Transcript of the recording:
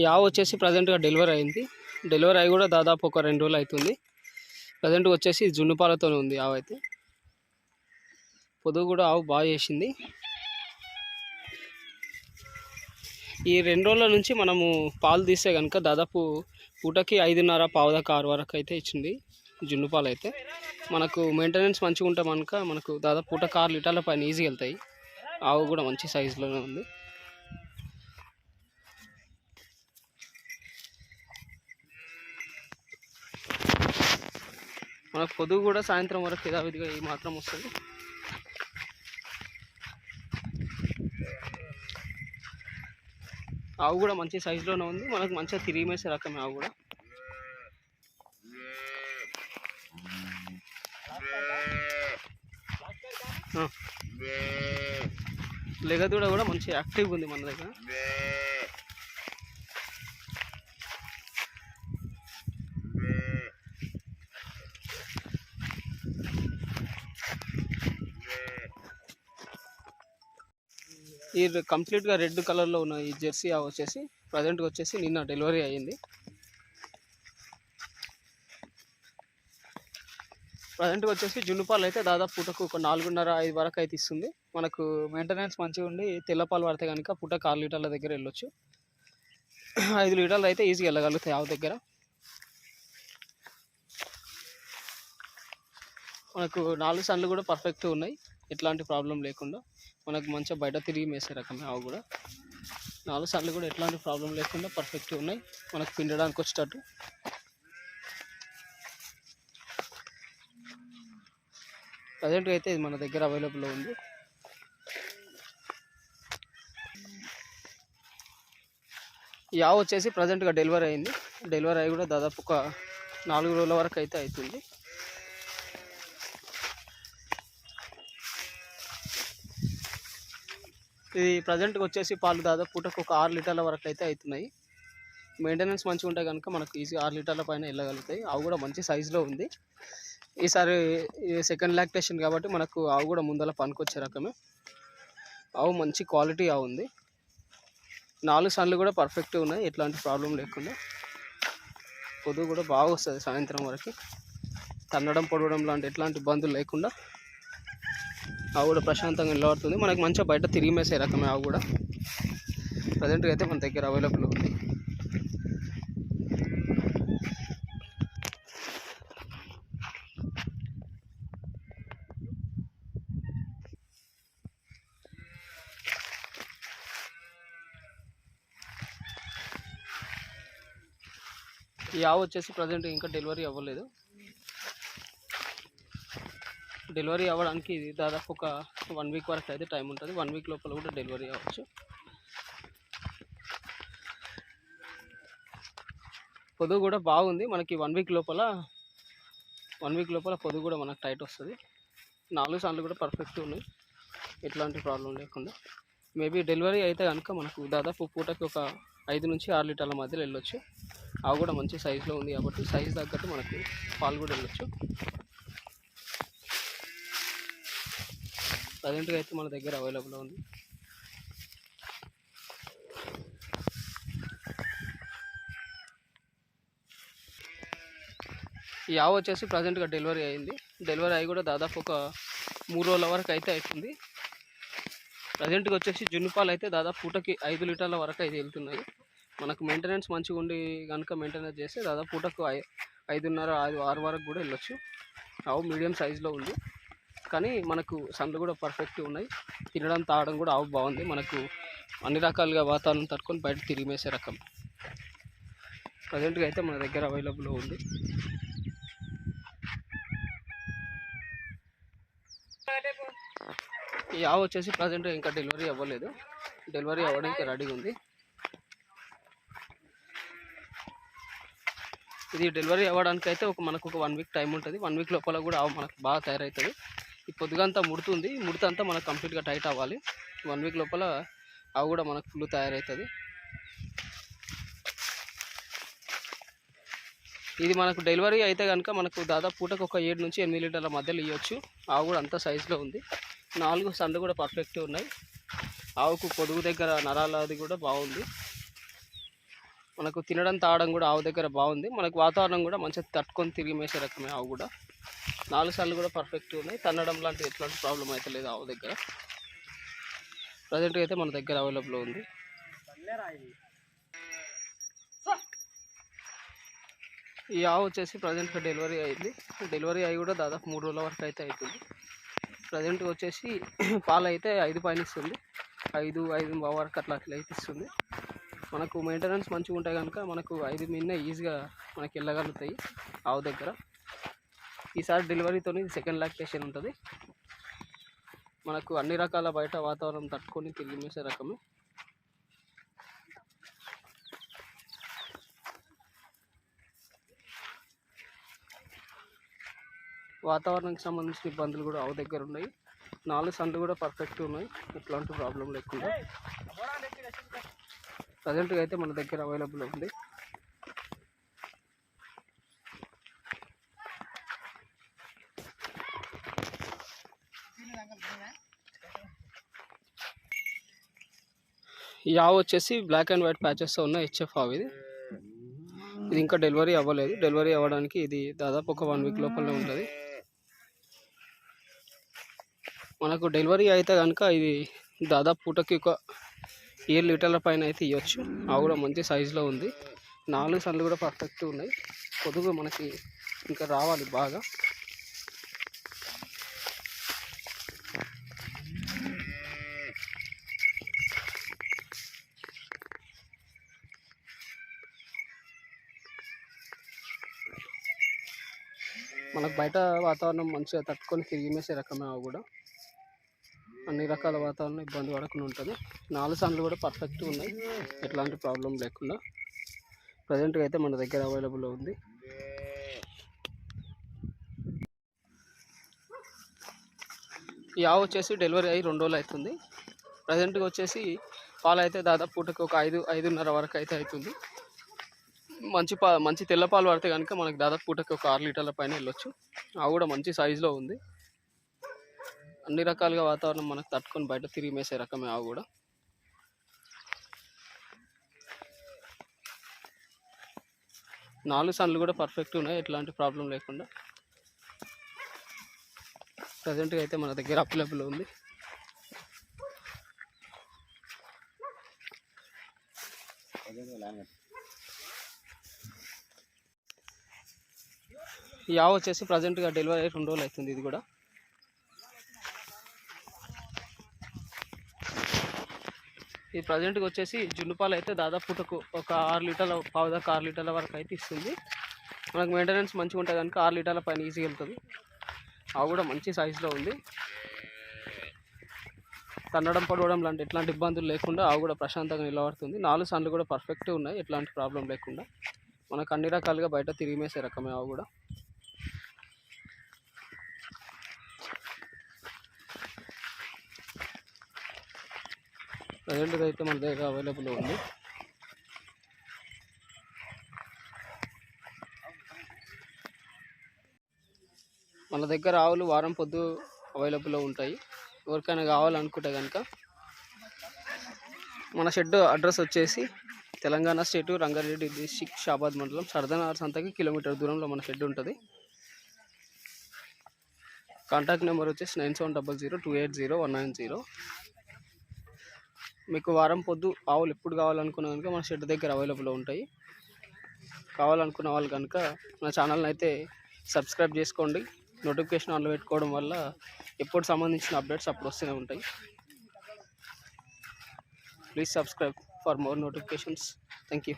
ఈ ఆవు వచ్చేసి ప్రజెంట్గా డెలివరీ అయింది. డెలివరీ అయి కూడా దాదాపు ఒక రెండు రోజులు అవుతుంది ప్రజెంట్గా వచ్చేసి జున్నుపాలతోనే ఉంది ఆవు అయితే. పొదుగు కూడా ఆవు బాగా చేసింది. ఈ రెండు రోజుల నుంచి మనము పాలు తీస్తే కనుక దాదాపు పూటకి ఐదున్నర పావుదాకా ఆరు వరకు అయితే ఇచ్చింది జున్ను పాలు అయితే. మనకు మెయింటెనెన్స్ మంచిగా ఉంటే కనుక మనకు దాదాపు పూటకి ఆరు లీటర్ల పైన ఈజీగా వెళ్తాయి. ఆవు కూడా మంచి సైజులోనే ఉంది. మనకు పొదుగు కూడా సాయంత్రం వరకు యథావిధిగా ఈ మాత్రం వస్తుంది. ఆవు కూడా మంచి సైజులోనే ఉంది. మనకు మంచిగా తిరిగి మేసే రకమే ఆవు కూడా. లెగదూడ కూడా మంచి యాక్టివ్గా ఉంది మన దగ్గర. ఈ కంప్లీట్గా రెడ్ కలర్లో ఉన్న ఈ జెర్సీ ఆవు వచ్చేసి ప్రజెంట్గా వచ్చేసి నిన్న డెలివరీ అయ్యింది. ప్రజెంట్గా వచ్చేసి జున్నుపాలు అయితే దాదాపు పూటకు ఒక నాలుగున్నర ఐదు వరకు అయితే ఇస్తుంది. మనకు మెయింటెనెన్స్ మంచిగా ఉండి తెల్లపాలు పడితే కనుక పూటకు ఆరు లీటర్ల దగ్గర వెళ్ళొచ్చు. ఐదు లీటర్లు అయితే ఈజీగా వెళ్ళగలుగుతాయి ఆవు దగ్గర. మనకు నాలుగు సన్లు కూడా పర్ఫెక్ట్ ఉన్నాయి. ఎట్లాంటి ప్రాబ్లం లేకుండా. మనకు మంచిగా బయట తిరిగి మేసే రకమే ఆవు కూడా. నాలుగు సార్లు కూడా ఎట్లాంటి ప్రాబ్లం లేకుండా పర్ఫెక్ట్గా ఉన్నాయి. మనకు పిండడానికి వచ్చేటట్టు. ప్రజెంట్గా అయితే ఇది మన దగ్గర అవైలబుల్లో ఉంది. ఈ ఆవు వచ్చేసి ప్రజెంట్గా డెలివరీ అయింది. డెలివరీ అయ్యి కూడా దాదాపు ఒక నాలుగు రోజుల వరకు అయితే అవుతుంది. ఇది ప్రజెంట్గా వచ్చేసి పాలు దాదాపు పూటకు ఒక ఆరు లీటర్ల వరకు అయితే అవుతున్నాయి. మెయింటెనెన్స్ మంచిగా ఉంటే కనుక మనకు ఈజీ ఆరు లీటర్ల పైన వెళ్ళగలుగుతాయి. ఆవు కూడా మంచి సైజులో ఉంది. ఈసారి సెకండ్ లాక్టేషన్ కాబట్టి మనకు ఆవు కూడా ముందర పనికొచ్చే రకమే. ఆవు మంచి క్వాలిటీ ఆవు ఉంది. నాలుగు సన్లు కూడా పర్ఫెక్ట్గా ఉన్నాయి. ఎట్లాంటి ప్రాబ్లం లేకుండా. పొదువు కూడా బాగా వస్తుంది సాయంత్రం వరకు. తన్నడం పొడవడం లాంటి ఎట్లాంటి ఇబ్బందులు లేకుండా ఆవు కూడా ప్రశాంతంగా నిలబడుతుంది. మనకి మంచిగా బయట తిరిగి మేసే రకమే ఆవు కూడా. ప్రజెంట్గా అయితే మన దగ్గర అవైలబుల్ ఉంది. ఈ ఆవు వచ్చేసి ప్రజెంట్ ఇంకా డెలివరీ అవ్వలేదు. డెలివరీ అవ్వడానికి ఇది దాదాపు ఒక వన్ వీక్ వరకు అయితే టైం ఉంటుంది. వన్ వీక్ లోపల కూడా డెలివరీ అవ్వచ్చు. పొదుగు కూడా బాగుంది. మనకి వన్ వీక్ లోపల వన్ వీక్ లోపల పొదుగు కూడా మనకు టైట్ వస్తుంది. నాలుగు సార్లు కూడా పర్ఫెక్ట్ ఉన్నాయి. ఎట్లాంటి ప్రాబ్లం లేకుండా. మేబీ డెలివరీ అయితే కనుక మనకు దాదాపు పూటకి ఒక ఐదు నుంచి ఆరు లీటర్ల మధ్యలో వెళ్ళొచ్చు. అవి కూడా మంచి సైజులో ఉంది కాబట్టి సైజ్ తగ్గట్టు మనకి పాలు కూడా వెళ్ళొచ్చు. ప్రజెంట్గా అయితే మన దగ్గర అవైలబుల్ ఉంది. ఈ ఆవు వచ్చేసి ప్రజెంట్గా డెలివరీ అయింది. డెలివరీ అయ్యి కూడా దాదాపు ఒక మూడు రోజుల వరకు అయితే అవుతుంది. ప్రజెంట్గా వచ్చేసి జున్నుపాలు అయితే దాదాపు పూటకి ఐదు లీటర్ల వరకు అయితే వెళ్తున్నాయి. మనకు మెయింటెనెన్స్ మంచిగా ఉండి కనుక మెయింటెనెన్స్ చేస్తే దాదాపు పూటకు ఐ ఐదున్నర ఐదు ఆరు వరకు కూడా వెళ్ళొచ్చు. ఆవు మీడియం సైజులో ఉంది. కానీ మనకు సన్లు కూడా పర్ఫెక్ట్ ఉన్నాయి. తినడం తాగడం కూడా ఆవు బాగుంది. మనకు అన్ని రకాలుగా వాతావరణం తట్టుకొని బయట తిరిగేసే రకం. ప్రజెంట్గా అయితే మన దగ్గర అవైలబుల్ ఉంది. ఈ ఆవు వచ్చేసి ప్రజెంట్ ఇంకా డెలివరీ అవ్వలేదు. డెలివరీ అవ్వడానికి రెడీగా ఉంది. ఇది డెలివరీ అవ్వడానికి అయితే ఒక మనకు ఒక వన్ వీక్ టైం ఉంటుంది. వన్ వీక్ లోపల కూడా ఆవు మనకు బాగా తయారవుతుంది. ఈ పొద్దుగంతా ముడుతుంది. ముడితంతా మనకు కంప్లీట్గా టైట్ అవ్వాలి. వన్ వీక్ లోపల ఆవు కూడా మనకు ఫుల్ తయారవుతుంది ఇది మనకు డెలివరీ అయితే కనుక మనకు దాదాపు పూటకు ఒక ఏడు నుంచి ఎనిమిది లీటర్ల మధ్యలో ఇవ్వచ్చు ఆవు కూడా అంత సైజులో ఉంది. నాలుగు సండ్లు కూడా పర్ఫెక్ట్ ఉన్నాయి. ఆవుకు పొదుగు దగ్గర నరాల అది కూడా బాగుంది. మనకు తినడం తాగడం కూడా ఆవు దగ్గర బాగుంది. మనకు వాతావరణం కూడా మంచిగా తట్టుకొని తిరిగి మేసే రకమే ఆవు కూడా. నాలుగు సార్లు కూడా పర్ఫెక్ట్ ఉన్నాయి. తన్నడం లాంటి ఎట్లాంటి ప్రాబ్లం అయితే లేదు ఆవు దగ్గర. ప్రజెంట్గా అయితే మన దగ్గర అవైలబుల్ ఉంది. ఈ ఆవు వచ్చేసి ప్రజెంట్గా డెలివరీ అయింది. డెలివరీ అయ్యి కూడా దాదాపు మూడు రోజుల వరకు అయితే అవుతుంది. ప్రజెంట్ వచ్చేసి పాలు అయితే ఐదు పైన ఇస్తుంది. ఐదు ఐదు వరకు అట్లా అట్లా అయితే ఇస్తుంది. మనకు మెయింటెనెన్స్ మంచిగా ఉంటాయి కనుక మనకు ఐదు మిన్న ఈజీగా మనకి వెళ్ళగలుగుతాయి ఆవు దగ్గర. ఈసారి డెలివరీతో సెకండ్ లాక్టేషన్ ఉంటుంది. మనకు అన్ని రకాల బయట వాతావరణం తట్టుకొని తిరిగి మేసే రకమే. వాతావరణానికి సంబంధించిన ఇబ్బందులు కూడా అవు దగ్గర ఉన్నాయి. నాలుగు సండ్లు కూడా పర్ఫెక్ట్ ఉన్నాయి. ఎట్లాంటి ప్రాబ్లం లేకుండా. ప్రజెంట్గా అయితే మన దగ్గర అవైలబుల్ ఉంది. ఈ ఆవు వచ్చేసి బ్లాక్ అండ్ వైట్ ప్యాచెస్తో ఉన్న హెచ్ఎఫ్ ఆవు ఇది. ఇది ఇంకా డెలివరీ అవ్వలేదు. డెలివరీ అవ్వడానికి ఇది దాదాపు ఒక వన్ వీక్ లోపలనే ఉంటుంది. మనకు డెలివరీ అయితే కనుక ఇది దాదాపు పూటకి ఒక ఏడు లీటర్ల పైన అయితే ఇవ్వచ్చు ఆ కూడా మంచి సైజులో ఉంది. నాలుగు సన్లు కూడా పర్ఫెక్ట్ ఉన్నాయి. కొద్దిగా మనకి ఇంకా రావాలి బాగా. మనకు బయట వాతావరణం మంచిగా తట్టుకొని తిరిగిమేసే రకమే అవి కూడా. అన్ని రకాల వాతావరణం ఇబ్బంది పడకుండా ఉంటుంది. నాలుగు సార్లు కూడా పర్ఫెక్ట్గా ఉన్నాయి. ఎట్లాంటి ప్రాబ్లం లేకుండా. ప్రజెంట్గా అయితే మన దగ్గర అవైలబుల్ ఉంది. ఈ ఆవు వచ్చేసి డెలివరీ అయ్యి రెండు రోజులు అవుతుంది. ప్రజెంట్గా వచ్చేసి పాలు అయితే దాదాపు పూటకి ఒక ఐదు ఐదున్నర వరకు అయితే అవుతుంది. మంచి పా మంచి తెల్ల పాలు పడితే కనుక మనకి దాదాపు పూటకి ఒక ఆరు లీటర్ల పైన వెళ్ళొచ్చు. అవి కూడా మంచి సైజులో ఉంది. అన్ని రకాలుగా వాతావరణం మనకు తట్టుకొని బయట తిరిగి మేసే రకమే ఆవు కూడా. నాలుగు సన్లు కూడా పర్ఫెక్ట్ ఉన్నాయి ఎట్లాంటి ప్రాబ్లం లేకుండా. ప్రజెంట్గా అయితే మన దగ్గర అవైలబుల్ ఉంది. ఈ ఆవు వచ్చేసి ప్రజెంట్గా డెలివరీ అయ్యి రెండు రోజులు అవుతుంది ఇది కూడా. ఈ ప్రజెంట్గా వచ్చేసి జున్ను పాలు అయితే దాదాపు పుటకు ఒక ఆరు లీటర్ల పావు దాకా ఆరు లీటర్ల వరకు అయితే ఇస్తుంది. మనకు మెయింటెనెన్స్ మంచిగా ఉంటుంది కనుక ఆరు లీటర్ల పైన ఈజీగా వెళ్తుంది. అవి కూడా మంచి సైజులో ఉంది. తన్నడం పడవడం లాంటి ఎట్లాంటి ఇబ్బందులు లేకుండా అవి కూడా ప్రశాంతంగా నిలబడుతుంది. నాలుగు సన్లు కూడా పర్ఫెక్ట్ ఉన్నాయి. ఎట్లాంటి ప్రాబ్లం లేకుండా. మనకు అన్ని రకాలుగా బయట తిరిగి మేసే రకమే అవి కూడా. ప్రజెంట్గా అయితే మన దగ్గర అవైలబుల్ ఉంది. మన దగ్గర ఆవులు వారం పొద్దు అవైలబుల్లో ఉంటాయి. ఎవరికైనా కావాలనుకుంటే కనుక మన షెడ్ అడ్రస్ వచ్చేసి తెలంగాణ స్టేటు రంగారెడ్డి డిస్టిక్ షాబాద్ మండలం సర్దనార్ సంతకి కిలోమీటర్ దూరంలో మన షెడ్ ఉంటుంది. కాంటాక్ట్ నెంబర్ వచ్చేసి nine seven double zero two eight zero one nine zero. మీకు వారం పొద్దు ఆవులు ఎప్పుడు కావాలనుకున్న కనుక మన షెడ్ దగ్గర అవైలబుల్ ఉంటాయి. కావాలనుకున్న వాళ్ళు కనుక నా ఛానల్ని అయితే సబ్స్క్రైబ్ చేసుకోండి. నోటిఫికేషన్ ఆన్లో పెట్టుకోవడం వల్ల ఎప్పుడు సంబంధించిన అప్డేట్స్ అప్పుడు వస్తూనే ఉంటాయి. Please subscribe for more notifications. Thank you.